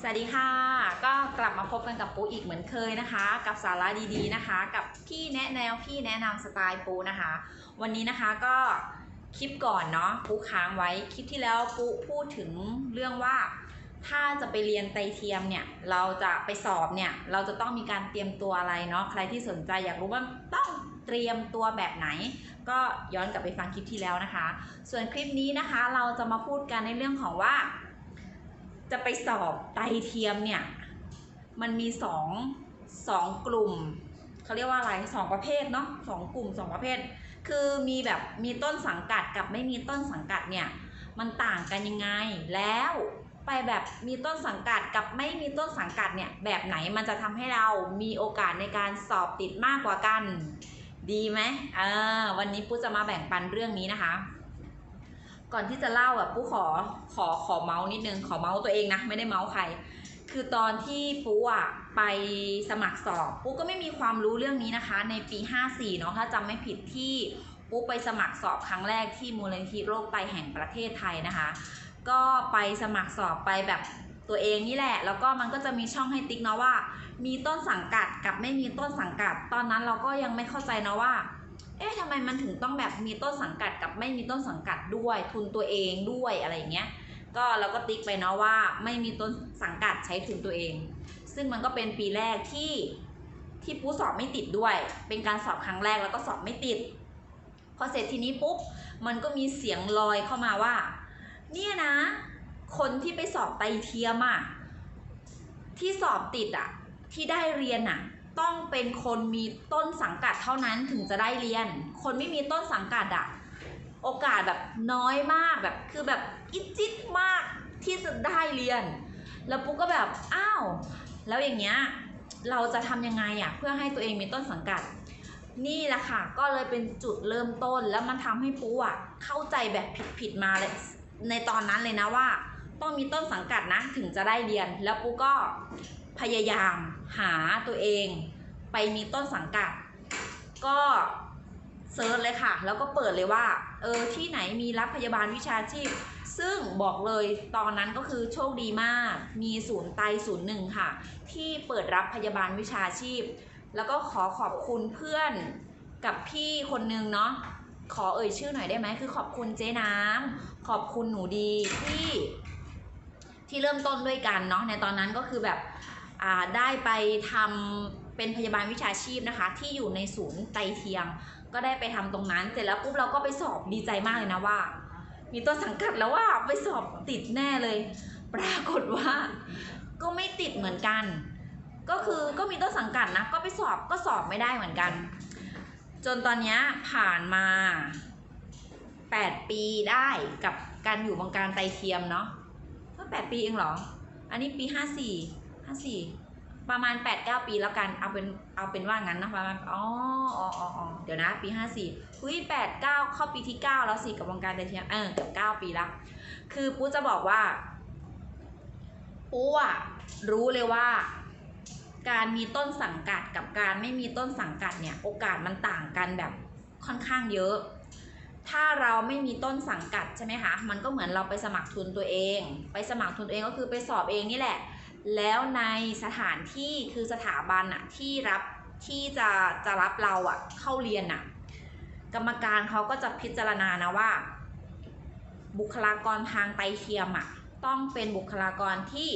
สวัสดีค่ะ ก็กลับมาพบกันกับปูอีกเหมือนเคยนะคะ กับสาระดีๆนะคะ กับพี่แนะแนวพี่แนะนำสไตล์ปูนะคะ วันนี้นะคะก็คลิปก่อนเนาะปูค้างไว้คลิปที่แล้วปูพูดถึงเรื่องว่า ถ้าจะไปเรียนไตเทียมเนี่ย เราจะไปสอบเนี่ย เราจะต้องมีการเตรียมตัวอะไรเนาะใครที่สนใจอยากรู้ว่าต้องเตรียมตัวแบบไหน ก็ย้อนกลับไปฟังคลิปที่แล้วนะคะ ส่วนคลิปนี้นะคะเราจะมาพูดกันในเรื่องของว่า จะไปสอบไตเทียมเนี่ย มันมีสองสองกลุ่มเขาเรียกว่าอะไรสองประเภทเนาะสองกลุ่มสองประเภท คือมีแบบมีต้นสังกัดกับไม่มีต้นสังกัดเนี่ย มันต่างกันยังไง แล้วไปแบบมีต้นสังกัดกับไม่มีต้นสังกัดเนี่ย แบบไหนมันจะทำให้เรามีโอกาสในการสอบติดมากกว่ากัน ดีไหมเออวันนี้ปุ๊จะมาแบ่งปันเรื่องนี้นะคะ ก่อนที่จะเล่าอะปุ๊ขอขอขอเมาส์นิดนึงขอเมาส์ตัวเองนะไม่ได้เมาส์ใคร คือตอนที่ปุ๊อะไปสมัครสอบปุ๊ก็ไม่มีความรู้เรื่องนี้นะคะ ในปี 54เนาะถ้าจำไม่ผิดที่ปุ๊ไปสมัครสอบครั้งแรกที่มูลนิธิโรคไตแห่งประเทศไทยนะคะ ก็ไปสมัครสอบไปแบบตัวเองนี่แหละ แล้วก็มันก็จะมีช่องให้ติ๊กเนาะว่า มีต้นสังกัดกับไม่มีต้นสังกัด ตอนนั้นเราก็ยังไม่เข้าใจเนาะว่า เอ๊ะทำไมมันถึงต้องแบบมีต้นสังกัดกับไม่มีต้นสังกัดด้วยทุนตัวเองด้วยอะไรอย่างเงี้ยก็เราก็ติ๊กไปเนาะว่าไม่มีต้นสังกัดใช้ทุนตัวเอง ซึ่งมันก็เป็นปีแรกที่ที่ปุ๊สอบไม่ติดด้วย เป็นการสอบครั้งแรกแล้วก็สอบไม่ติด พอเสร็จทีนี้ปุ๊บมันก็มีเสียงลอยเข้ามาว่า เนี่ยนะ คนที่ไปสอบไตเทียมอะที่สอบติดอะที่ได้เรียนอะ ต้องเป็นคนมีต้นสังกัดเท่านั้นถึงจะได้เรียน คนไม่มีต้นสังกัดอะโอกาสแบบน้อยมากแบบคือแบบอิจิตมากที่จะได้เรียน แล้วปุ๊กก็แบบอ้าวแล้วอย่างเงี้ยเราจะทำยังไงอะเพื่อให้ตัวเองมีต้นสังกัด นี่แหละค่ะก็เลยเป็นจุดเริ่มต้นแล้วมันทำให้ปุ๊กอะเข้าใจแบบผิดๆมาเลยในตอนนั้นเลยนะว่า ต้องมีต้นสังกัดนะถึงจะได้เรียน แล้วปุ๊กก็พยายามหาตัวเอง ไปมีต้นสังกัด ก็เซิร์ชเลยค่ะ แล้วก็เปิดเลยว่า เออที่ไหนมีรับพยาบาลวิชาชีพ ซึ่งบอกเลยตอนนั้นก็คือโชคดีมาก มีศูนย์ไตศูนย์หนึ่งค่ะ ที่เปิดรับพยาบาลวิชาชีพ แล้วก็ขอขอบคุณเพื่อนกับพี่คนนึงเนาะขอเอ่ยชื่อหน่อยได้ไหมคือขอบคุณเจ๊น้ำขอบคุณหนูดีที่ที่เริ่มต้นด้วยกันเนาะในตอนนั้นก็คือแบบได้ไปทำ เป็นพยาบาลวิชาชีพนะคะ ที่อยู่ในศูนย์ไตเทียม ก็ได้ไปทำตรงนั้น เสร็จแล้วปุ๊บเราก็ไปสอบดีใจมากเลยนะว่า มีต้นสังกัดแล้วว่าไปสอบติดแน่เลย ปรากฏว่า ก็ไม่ติดเหมือนกัน ก็คือก็มีต้นสังกัดนะ ก็ไปสอบก็สอบไม่ได้เหมือนกัน จนตอนนี้ผ่านมา 8 ปีได้กับการอยู่วงการไตเทียมเนาะก็8ปีเองเหรอ อันนี้ปี 54 54 ประมาณ8-9ปีแล้วกันเอาเป็นเอาเป็นว่างั้นนะประมาณอ๋ออ๋ออ๋ออเดี๋ยวนะปี54หุ้ย8 9เก้าเข้าปีที่ 9 แล้วสิกับวงการไตเทียมเออเกือบ9ปีละคือปูจะบอกว่าปูอะรู้เลยว่า การมีต้นสังกัดกับการไม่มีต้นสังกัดเนี่ยโอกาสมันต่างกันแบบค่อนข้างเยอะ ถ้าเราไม่มีต้นสังกัดใช่ไหมคะมันก็เหมือนเราไปสมัครทุนตัวเอง ไปสมัครทุนตัวเองก็คือไปสอบเองนี่แหละ แล้วในสถานที่คือสถาบันอะที่รับที่จะจะรับเราอะเข้าเรียนอะกรรมการเขาก็จะพิจารณานะว่า บุคลากรทางไตเทียมอะต้องเป็นบุคลากรที่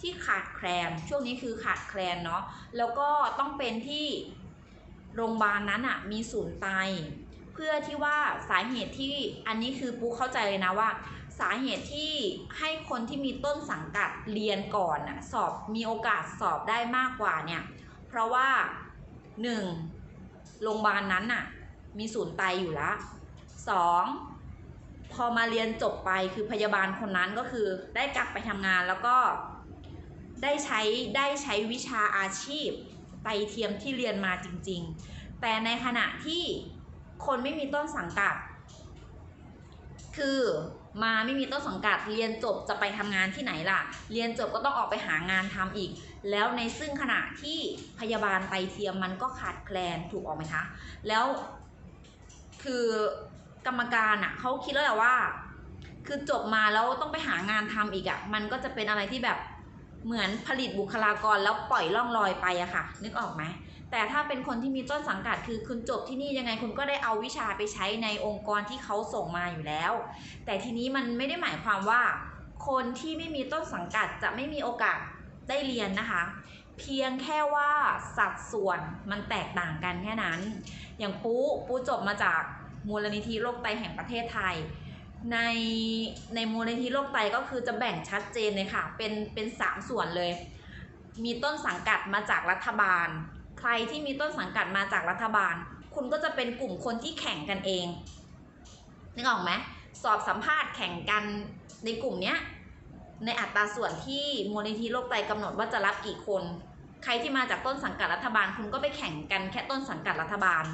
ที่ขาดแคลนช่วงนี้คือขาดแคลนเนาะแล้วก็ต้องเป็นที่โรงพยาบาลนั้นอะมีศูนย์ไต เพื่อที่ว่าสาเหตุที่อันนี้คือปูเข้าใจเลยนะว่า สาเหตุที่ให้คนที่มีต้นสังกัดเรียนก่อนน่ะสอบมีโอกาสสอบได้มากกว่าเนี่ย เพราะว่าหนึ่งโรงพยาบาลนั้นน่ะมีศูนย์ไตอยู่แล้วสองพอมาเรียนจบไปคือพยาบาลคนนั้นก็คือได้กลับไปทำงานแล้วก็ได้ใช้ได้ใช้วิชาอาชีพไตเทียมที่เรียนมาจริง ๆ แต่ในขณะที่คนไม่มีต้นสังกัด คือ มาไม่มีต้นสังกัดเรียนจบจะไปทำงานที่ไหนล่ะ เรียนจบก็ต้องออกไปหางานทำอีก แล้วในซึ่งขณะที่พยาบาลไตเทียมมันก็ขาดแคลนถูกออกไหมคะ แล้วคือกรรมการอะเขาคิดแล้วแหละว่า คือจบมาแล้วต้องไปหางานทำอีกอะมันก็จะเป็นอะไรที่แบบเหมือนผลิตบุคลากรแล้วปล่อยล่องลอยไปอะค่ะ นึกออกไหม แต่ถ้าเป็นคนที่มีต้นสังกัดคือคุณจบที่นี่ยังไงคุณก็ได้เอาวิชาไปใช้ในองค์กรที่เขาส่งมาอยู่แล้ว แต่ทีนี้มันไม่ได้หมายความว่า คนที่ไม่มีต้นสังกัดจะไม่มีโอกาสได้เรียนนะคะ เพียงแค่ว่าสัดส่วนมันแตกต่างกันแค่นั้น อย่างปุ๊ปุ๊จบมาจากมูลนิธิโรคไตแห่งประเทศไทย ในในมูลนิธิโรคไตก็คือจะแบ่งชัดเจนเลยค่ะ เป็นเป็นสามส่วนเลย มีต้นสังกัดมาจากรัฐบาล ใครที่มีต้นสังกัดมาจากรัฐบาล คุณก็จะเป็นกลุ่มคนที่แข่งกันเองนึกออกไหมสอบสัมภาษณ์แข่งกันในกลุ่มเนี้ยในอัตราส่วนที่มูลนิธิโรคไตกำหนดว่าจะรับกี่คน ใครที่มาจากต้นสังกัดรัฐบาล คุณก็ไปแข่งกันแค่ต้นสังกัดรัฐบาล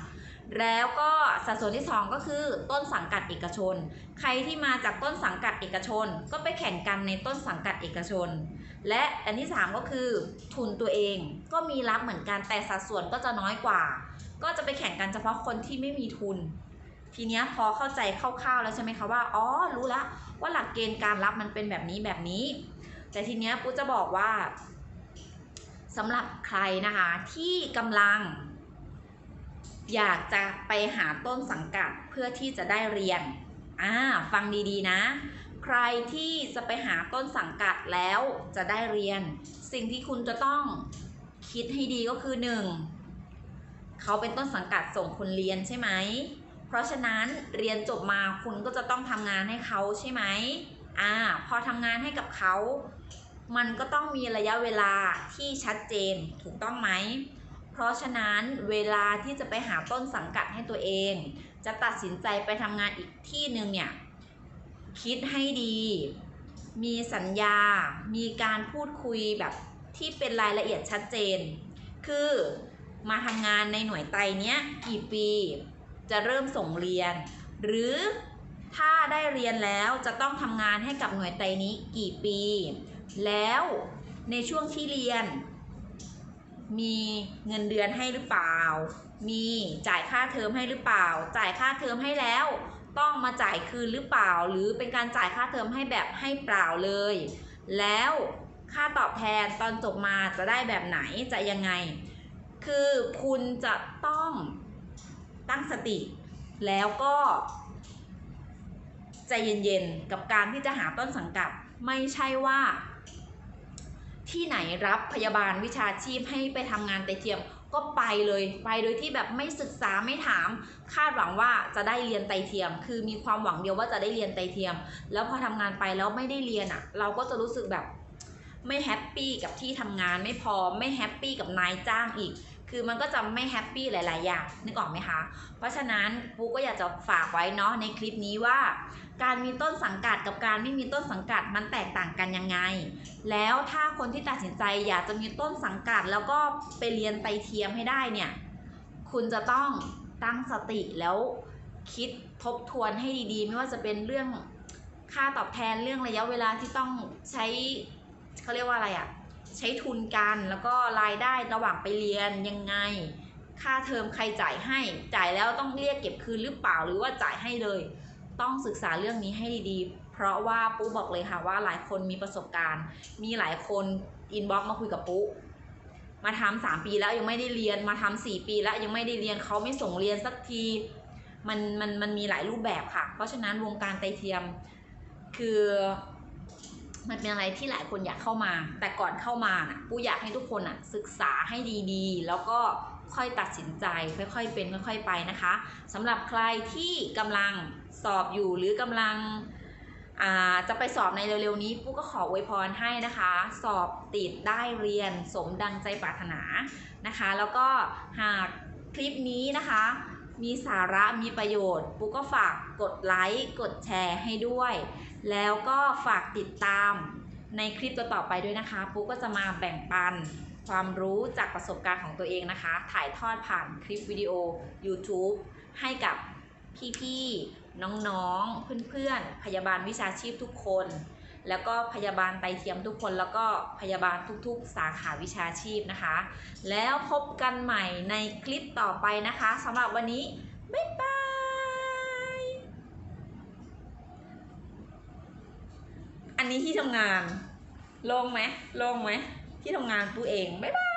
แล้วก็สัดส่วนที่ 2 ก็คือต้นสังกัดเอกชน ใครที่มาจากต้นสังกัดเอกชน ก็ไปแข่งกันในต้นสังกัดเอกชน และอันที่ 3 ก็คือทุนตัวเองก็มีรับเหมือนกันแต่สัดส่วนก็จะน้อยกว่า ก็จะไปแข่งกันเฉพาะคนที่ไม่มีทุน ทีเนี้ยพอเข้าใจคร่าวๆแล้วใช่ไหมคะว่าอ๋อรู้แล้วว่าหลักเกณฑ์การรับมันเป็นแบบนี้แบบนี้ แต่ทีเนี้ยปุ๊จะบอกว่าสำหรับใครนะคะที่กำลัง อยากจะไปหาต้นสังกัดเพื่อที่จะได้เรียนอ่าฟังดีๆนะ ใครที่จะไปหาต้นสังกัดแล้วจะได้เรียน สิ่งที่คุณจะต้องคิดให้ดีก็คือหนึ่งเขาเป็นต้นสังกัดส่งคุณเรียนใช่ไหม เพราะฉะนั้นเรียนจบมาคุณก็จะต้องทำงานให้เขาใช่ไหมอ่าพอทำงานให้กับเขา มันก็ต้องมีระยะเวลาที่ชัดเจนถูกต้องไหม เพราะฉะนั้นเวลาที่จะไปหาต้นสังกัดให้ตัวเอง จะตัดสินใจไปทำงานอีกที่หนึ่งเนี่ย คิดให้ดี มีสัญญา มีการพูดคุยแบบที่เป็นรายละเอียดชัดเจน คือมาทำงานในหน่วยไตเนี้ยกี่ปี จะเริ่มส่งเรียน หรือถ้าได้เรียนแล้วจะต้องทำงานให้กับหน่วยไตนี้กี่ปี แล้วในช่วงที่เรียน มีเงินเดือนให้หรือเปล่า มีจ่ายค่าเทอมให้หรือเปล่า จ่ายค่าเทอมให้แล้ว ต้องมาจ่ายคืนหรือเปล่า หรือเป็นการจ่ายค่าเทอมให้แบบให้เปล่าเลย แล้วค่าตอบแทนตอนจบมาจะได้แบบไหนจะยังไง คือคุณจะต้องตั้งสติ แล้วก็ใจเย็นๆ กับการที่จะหาต้นสังกัด ไม่ใช่ว่า ที่ไหนรับพยาบาลวิชาชีพให้ไปทำงานไตเทียมก็ไปเลยไปโดยที่แบบไม่ศึกษาไม่ถาม คาดหวังว่าจะได้เรียนไตเทียม คือมีความหวังเดียวว่าจะได้เรียนไตเทียม แล้วพอทำงานไปแล้วไม่ได้เรียนอะ่ะ เราก็จะรู้สึกแบบไม่แฮปปี้กับที่ทำงานไม่พอไม่แฮปปี้กับนายจ้างอีก คือมันก็จะไม่แฮปปี้หลาย ๆ อย่างนึกออกไหมคะ เพราะฉะนั้นปูก็อยากจะฝากไว้เนาะในคลิปนี้ว่า การมีต้นสังกัดกับการไม่มีต้นสังกัดมันแตกต่างกันยังไง แล้วถ้าคนที่ตัดสินใจอยากจะมีต้นสังกัดแล้วก็ไปเรียนไตเทียมให้ได้เนี่ย คุณจะต้องตั้งสติแล้วคิดทบทวนให้ดีๆ ไม่ว่าจะเป็นเรื่องค่าตอบแทนเรื่องระยะเวลาที่ต้องใช้เขาเรียกว่าอะไรอะใช้ทุนกันแล้วก็รายได้ระหว่างไปเรียนยังไง ค่าเทอมใครจ่ายให้จ่ายแล้วต้องเรียกเก็บคืนหรือเปล่าหรือว่าจ่ายให้เลย ต้องศึกษาเรื่องนี้ให้ดีๆ เพราะว่าปุ๊บอกเลยค่ะว่าหลายคนมีประสบการณ์ มีหลายคนอินบ็อกมาคุยกับปุ๊มาทำสามปีแล้วยังไม่ได้เรียนมาทำสี่ปีแล้วยังไม่ได้เรียนเขาไม่ส่งเรียนสักทีมันมันมันมีหลายรูปแบบค่ะ เพราะฉะนั้นวงการไตเทียมคือมันเป็นอะไรที่หลายคนอยากเข้ามา แต่ก่อนเข้ามาน่ะปูอยากให้ทุกคนอะศึกษาให้ดีๆ แล้วก็ค่อยตัดสินใจ ค่อยๆเป็นค่อยๆไปนะคะสำหรับใครที่กำลัง สอบอยู่หรือกำลังจะไปสอบในเร็วๆนี้ปูก็ขออวยพรให้นะคะ สอบติดได้เรียนสมดังใจปรารถนานะคะ แล้วก็หากคลิปนี้นะคะ มีสาระมีประโยชน์ปูก็ฝากกดไลค์กดแชร์ให้ด้วย แล้วก็ฝากติดตามในคลิปต่อๆไปด้วยนะคะ ปุ๊กก็จะมาแบ่งปันความรู้จากประสบการณ์ของตัวเองนะคะ ถ่ายทอดผ่านคลิปวิดีโอ YouTube ให้กับพี่ๆ น้องๆ เพื่อนๆ พยาบาลวิชาชีพทุกคน แล้วก็พยาบาลไตเทียมทุกคน แล้วก็พยาบาลทุกๆ สาขาวิชาชีพนะคะ แล้วพบกันใหม่ในคลิปต่อไปนะคะสำหรับวันนี้ บ๊ายบาย อันนี้ที่ทำงาน โล่งไหมโล่งไหม ที่ทำงานปูเอง บ๊ายบาย